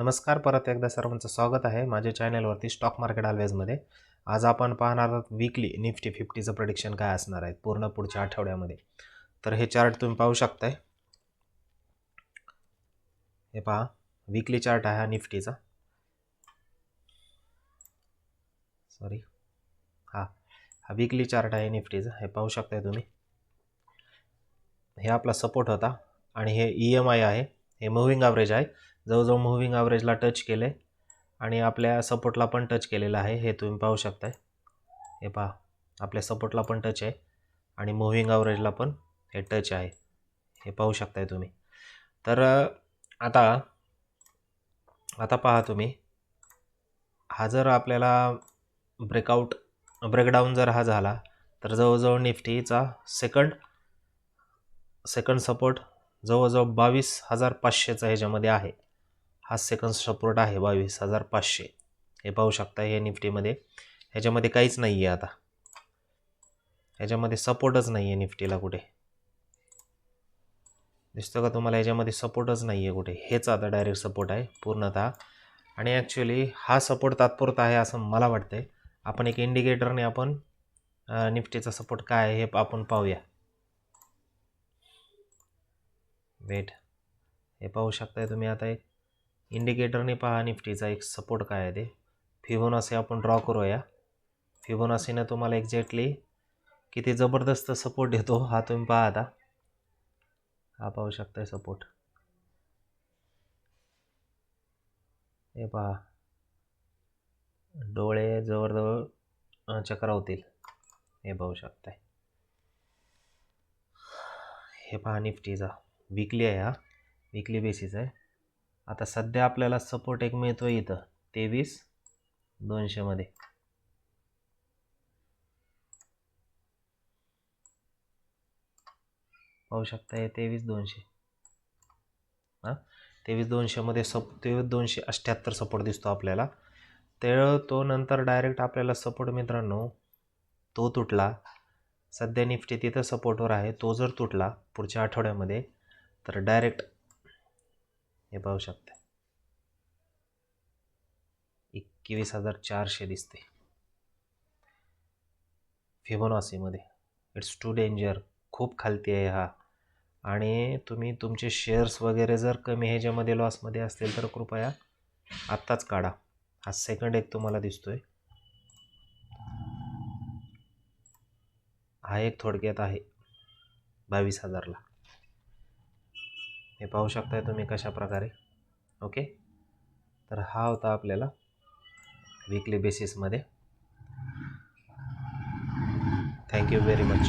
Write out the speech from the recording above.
नमस्कार परत एकदा सर्वांचं स्वागत आहे माझ्या चॅनलवरती स्टॉक मार्केट ऑलवेजमध्ये आज आपण पाहणार आहोत विकली निफ्टी फिफ्टीचं प्रडिक्शन काय असणार आहे पूर्ण पुढच्या आठवड्यामध्ये. तर हे चार्ट तुम्ही पाहू शकताय. हे पहा विकली चार्ट आहे हा निफ्टीचा. सॉरी हा हा विकली चार्ट आहे निफ्टीचा. हे पाहू शकताय तुम्ही. हे आपला सपोर्ट होता आणि हे ई एम आय आहे. हे मुव्हिंग ॲव्हरेज आहे. जवळजवळ मुव्हिंग ॲव्हरेजला टच केलं आहे आणि आपल्या सपोर्टला पण टच केलेलं आहे हे तुम्ही पाहू शकताय. हे पहा आपल्या सपोर्टला पण टच आहे. आणि मुव्हिंग ॲव्हरेजला पण हे टच आहे. हे पाहू शकताय तुम्ही. तर आता आता पहा तुम्ही. हा जर आपल्याला ब्रेकआउट ब्रेकडाऊन जर हा झाला तर जवळजवळ निफ्टीचा सेकंड सेकंड सपोर्ट जवळजवळ बावीस हजार पाचशेचा ह्याच्यामध्ये आहे. हा सेकंड सपोर्ट आहे बावीस हजार पाचशे. हे पाहू शकता हे निफ्टीमध्ये. ह्याच्यामध्ये काहीच नाही आहे आता. ह्याच्यामध्ये सपोर्टच नाही आहे निफ्टीला कुठे. दिसतं का तुम्हाला? ह्याच्यामध्ये सपोर्टच नाही आहे कुठे. हेच आता डायरेक्ट सपोर्ट आहे पूर्णतः. आणि ॲक्च्युली हा सपोर्ट तात्पुरता आहे असं मला वाटतं आहे आपण एक इंडिकेटरने आपण निफ्टीचा सपोर्ट काय आहे हे आपण पाहूया. वेट हे पाहू शकताय तुम्ही आता एक इंडिकेटरने पहा निफ्टीचा एक सपोर्ट काय आहे ते. फिबोनासी आपण ड्रॉ करूया. फिबोनासीनं तुम्हाला एक्झॅक्टली किती जबरदस्त सपोर्ट देतो हा तुम्ही पहा आता. हा पाहू शकताय सपोर्ट हे पहा. डोळे जवळजवळ चक्रावतील. हे पाहू शकताय. हे पहा निफ्टीचा. विकली आहे हा. विकली बेसिस आहे. आता सध्या आपल्याला सपोर्ट एक मिळतो इथं. तेवीस दोनशेमध्ये पाहू शकता हे तेवीस दोनशे. हां? तेवीस दोनशेमध्ये सप तेवीस दोनशे अठ्ठ्याहत्तर सपोर्ट दिसतो आपल्याला. तर तो नंतर डायरेक्ट आपल्याला सपोर्ट मित्रांनो तो तुटला. सध्या निफ्टी तिथं सपोर्टवर आहे. तो जर तुटला पुढच्या आठवड्यामध्ये तर डायरेक्ट हे पाहू शकते. एकवीस हजार चारशे दिसते. फिबोनॉसीमध्ये. इट्स टू डेंजर खूप खालती आहे हा. आणि तुम्ही तुमचे शेअर्स वगैरे जर कमी ह्याच्यामध्ये लॉसमध्ये असतील तर कृपया आत्ताच काढा. हा सेकंड एक तुम्हाला दिसतोय. हा एक थोडक्यात आहे. बावीस हजारला. हे पाहू शकताय तुम्ही कशा प्रकारे ओके? तर हा होता आपल्याला वीकली बेसिसमध्ये थँक्यू व्हेरी मच